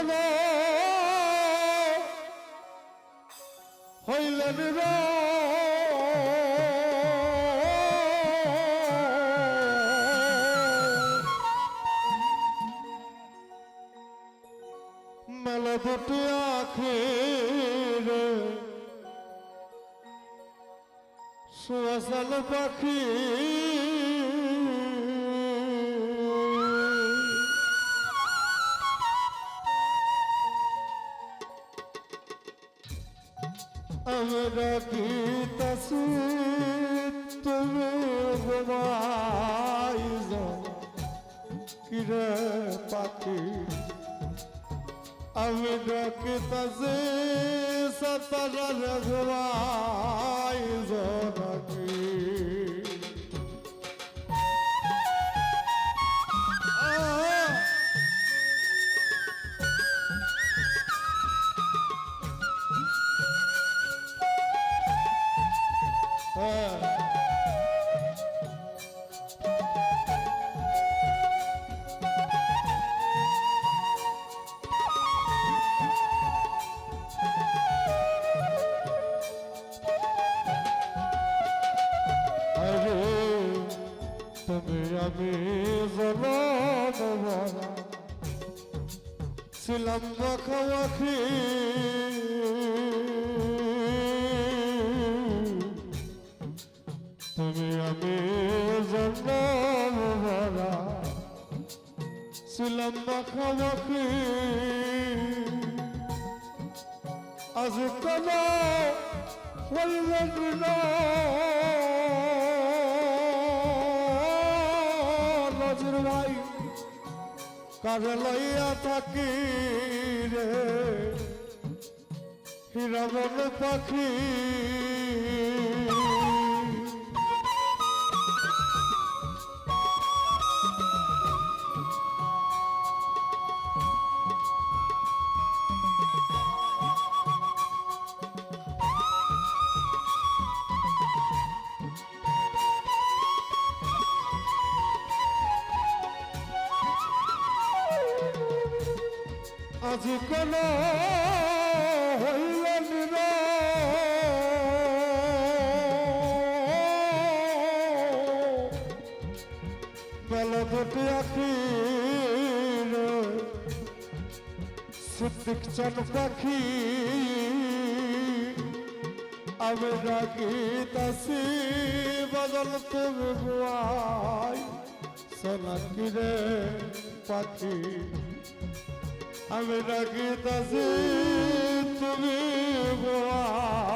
কেন হইলেন মেলা দুটি আখি রে সুয়াসাল পাখি আমরা কি তাসি তুমি ঘুমাই কিরে পাখি আমি ডাকি তাসি সতরা ঘুমাই নাকি তুমি আমি ছিলাম মাখামাখি তুমি আমি জন্ম ভরা ছিলাম মাখামাখি আজ কেন হইলেন না নজর ভাই কাজে লইয়া থাকি রে হিরামন পাখি আজ কেন হইলেন বেলা দুটি রে সিদ্দিক চান পাখি। আমি ডাকি তাসি বদল তুমি গুয়াই সোনাকি রে পাখি। আমি ডাকিতাছি তুমি গুয়াই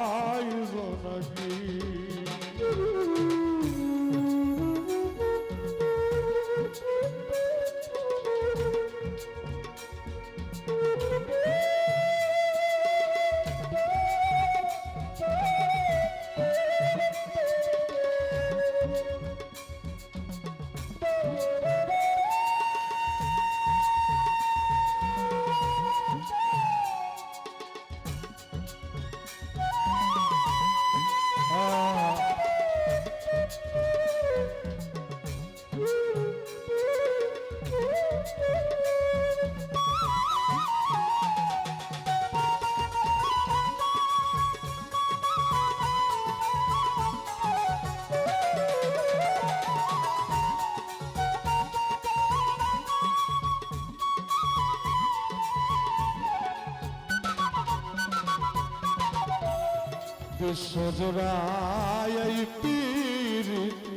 বিশ্বজোড়ায় এই পীরিতি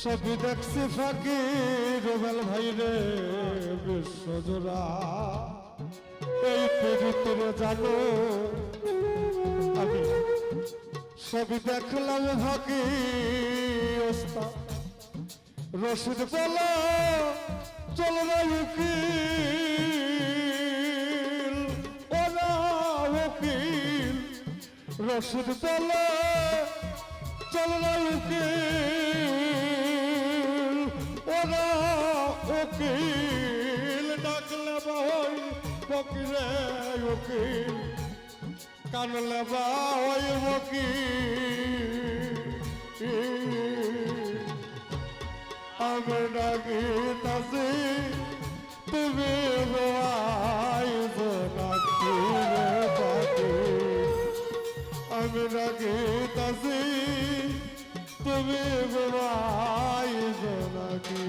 সবই দেখছি ফাঁকি, রুবেল ভাই রে বিশ্বজোড়া এই পীরিতির জানো, আমি সবই দেখলাম ফাঁকি ওস্তা রশিদ বলো, চল না উকিল রশিদ বলো চল না উকিল, ওরা উকিল, ডাকলে বই ফকিরে উকিল, কানলে বই উকিল আমি ডাকি তাসি, তুমি গোয়া আমি রাগে তাসি তুমি ঘুমাই নাকি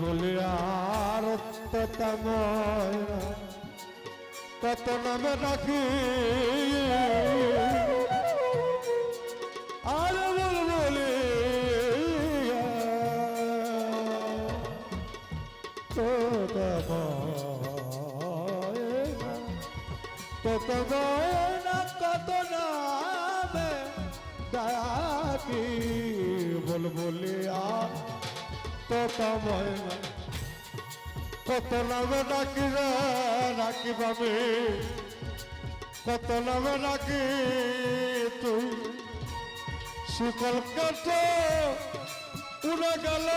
বলে আর কত নামে রাখি। আর বল তোতা ময়না কত নামে ডাকি বল বলে আর তোতা ময়না কত নামে ডাকি রাখি পাবে কত নামে ডাকি তুই শিকল কাটে উড়ে গেল।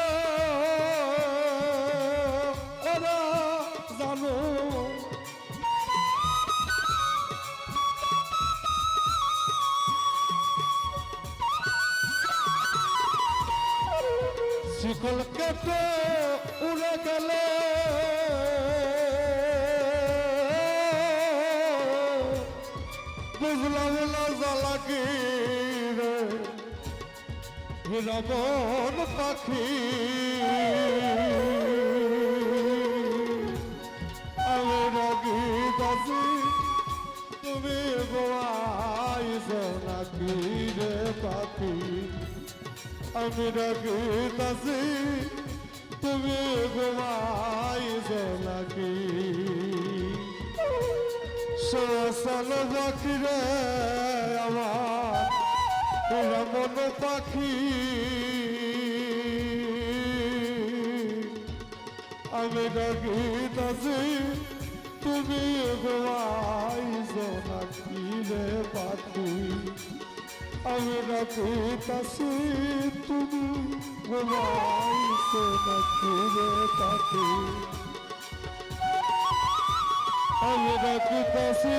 শিকল কেটে উড়ে গেল। বুঝলাম না জ্বালা কি রে? পাখি আমি রাখিতাছি তুমি ঘুমাইছ নাকি শ্মশান পাখি রে আমার রমন পাখি আমি রাখিতাছি তুমি ঘুমাইছ নাকি রে পাখি আমি রাখিতাছি তুমি ঘুমাইছো নাকি রে পাখি আমি রাখিতাছি